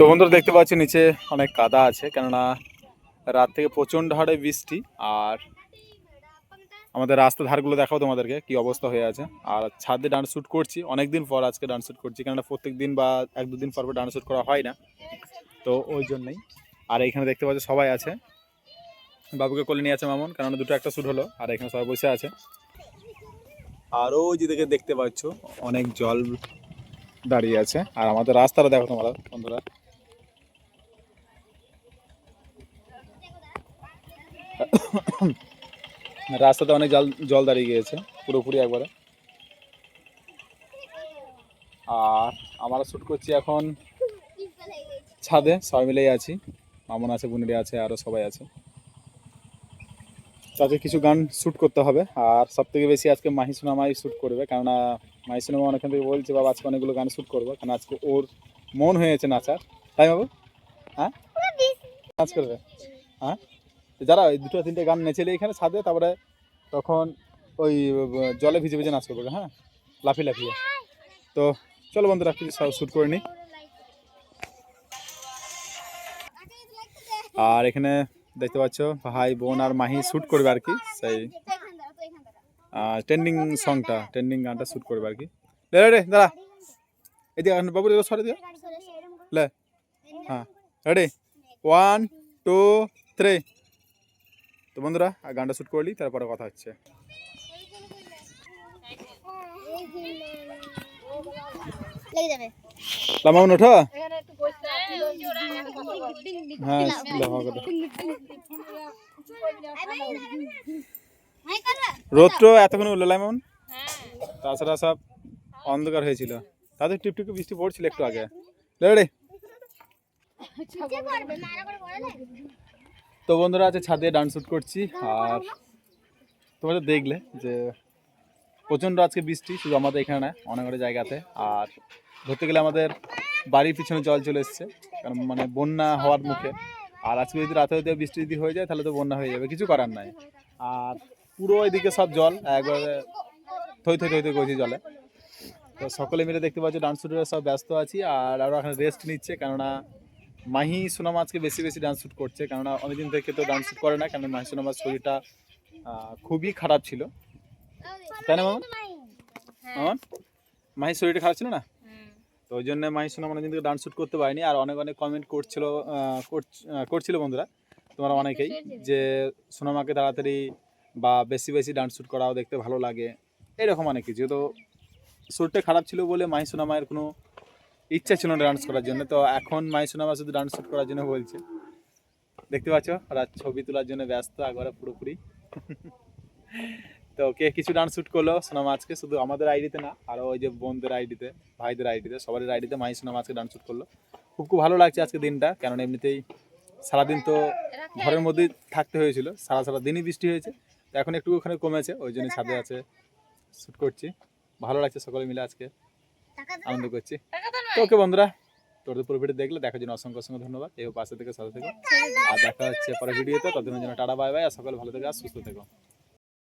তো বন্ধুরা দেখতে পাচ্ছি নিচে অনেক কাদা আছে, কেননা রাত থেকে প্রচণ্ড হারে বৃষ্টি, আর আমাদের রাস্তা ধারগুলো দেখাও তোমাদেরকে কি অবস্থা হয়ে আছে। আর ছাদে ডান্স শ্যুট করছি অনেক দিন পর আজকে ডান্স শ্যুট করছি, কেননা প্রত্যেক দিন বা এক দুদিন পর ডান্স শ্যুট করা হয় না, তো ওই জন্যই। আর এখানে দেখতে পাচ্ছি সবাই আছে, বাবুকে কোলে নিয়ে আছে মামুন, কেননা দুটো একটা শ্যুট হলো, আর এখানে সবাই বসে আছে। আর ওই যে দেখে দেখতে পাচ্ছ, অনেক জল দাঁড়িয়ে আছে, আর আমাদের রাস্তাটা দেখো তোমরা, বন্ধুরা। রাস্তাতে অনেক জল জল দাঁড়িয়ে গিয়েছে, পুরোপুরি একবারে। আর আমরা শ্যুট করছি এখন ছাদে, সবাই মিলেই আছি। মামন আছে বুনিরি আছে আরও সবাই আছে। তো আজকে কিছু গান শ্যুট করতে হবে। আর সব থেকে বেশি আজকে মাহি সোনামাই শ্যুট করবে, কেননা মাহি সোনামা অনেকখান থেকে বলছে, বাবা, আজকে অনেকগুলো গান শ্যুট করব। কারণ আজকে ওর মন হয়েছে নাচার। তাই বাবু? হ্যাঁ? নাচ করবে? হ্যাঁ? যারা ওই দুটো তিনটে গান নেচেলে এখানে ছাদে তারপরে তখন ওই জলে ভিজে ভিজে নাচ করবে হ্যাঁ? লাফিয়ে লাফিয়ে। তো চলো বন্ধুরা কিছু শ্যুট করে নিই। আর এখানে দেখতে পাচ্ছ ভাই বোন আর মাহি শ্যুট করবে আর কি সেই ট্রেন্ডিং সংটা ট্রেন্ডিং গানটা শ্যুট করবে আর কি। রে রে, দাঁড়া। এদিকে বাবু সরে দিয়ে লে হ্যাঁ। রেডি ওয়ান টু থ্রি তো বন্ধুরা আর গানটা শ্যুট করলি তারপরে কথা হচ্ছে। লামাউন ওঠো। একটু হ্যাঁ কথা রোদটো এতক্ষণ উঠল লামাউন তাছাড়া সব অন্ধকার হয়েছিল। তাদের টিপটিপে বৃষ্টি পড়ছিল একটু আগে। রেডি তো বন্ধুরা আছে ছাদে ডান্স শ্যুট করছি। আর তোমরা তো দেখলে যে প্রচণ্ড আজকে বৃষ্টি, শুধু আমাদের এখানে না, অনেক অনেক জায়গাতে। আর ধরতে গেলে আমাদের বাড়ির পিছনে জল চলে এসছে, কারণ মানে বন্যা হওয়ার মুখে। আর আজকে যদি রাতে যদি বৃষ্টি যদি হয়ে যায়, তাহলে তো বন্যা হয়ে যাবে, কিছু করার নাই। আর পুরো এদিকে সব জল, একবারে থই থই থই থই করছি জলে। তো সকলে মিলে দেখতে পাচ্ছি ডান্স শ্যুটের সব ব্যস্ত আছি, আর আরও এখন রেস্ট নিচ্ছে, কেননা মাহি সোনাম আজকে বেশি বেশি ডান্স শ্যুট করছে কেননা অনেকদিন থেকে তো ডান্স শ্যুট করে না কেন মাহি সোনামার শরীরটা খুবই খারাপ ছিল। তাই না মামা? মামা? মাহির শরীরটা খারাপ ছিল না? তো ওই জন্য মাহি সোনাম অনেকদিন থেকে ডান্স শ্যুট করতে পারিনি আর অনেক অনেক কমেন্ট করছিল করছিল বন্ধুরা তোমরা অনেকেই যে সোনামাকে তাড়াতাড়ি বা বেশি বেশি ডান্স শ্যুট করাও দেখতে ভালো লাগে এরকম অনেক কিছু। তো শরীরটা খারাপ ছিল বলে মাহি সোনামায়ের কোনো ইচ্ছা ছিল না ডান্স করার জন্য, তো এখন মাহি সোনামা শুধু ডান্স শুট করার জন্য বলছে। দেখতে পাচ্ছ? ওরা ছবি তোলার জন্য ব্যস্ত একবারে পুরোপুরি। তো কে কিছু ডান্স শ্যুট করল সোনামা আজকে? শুধু আমাদের আইডিতে না আরও ওই যে বোনদের আইডিতে, ভাইদের আইডিতে সবার আইডিতে মাই সোনামা আজকে ডান্স শ্যুট করল। খুব খুব ভালো লাগছে আজকে দিনটা কারণ এমনিতেই সারাদিন তো ঘরের মধ্যেই থাকতে হয়েছিল, সারা সারা দিনই বৃষ্টি হয়েছে। তো এখন একটু ওখানে কমেছে, ওই জন্য ছাদে আছে শ্যুট করছি। ভালো লাগছে সকলে মিলে আজকে। আনন্দ করছি। তো ওকে বন্ধুরা তোদের পুরো ভিডিও দেখলে দেখার জন্য অসংখ্য অসংখ্য ধন্যবাদ। এই পাশে থেকে সাথে থেকো। আর দেখা হচ্ছে পরে ভিডিওতে ততদিনের জন্য টাটা বাই বাই আর সকাল ভালো থেকে আর সুস্থ থেকো।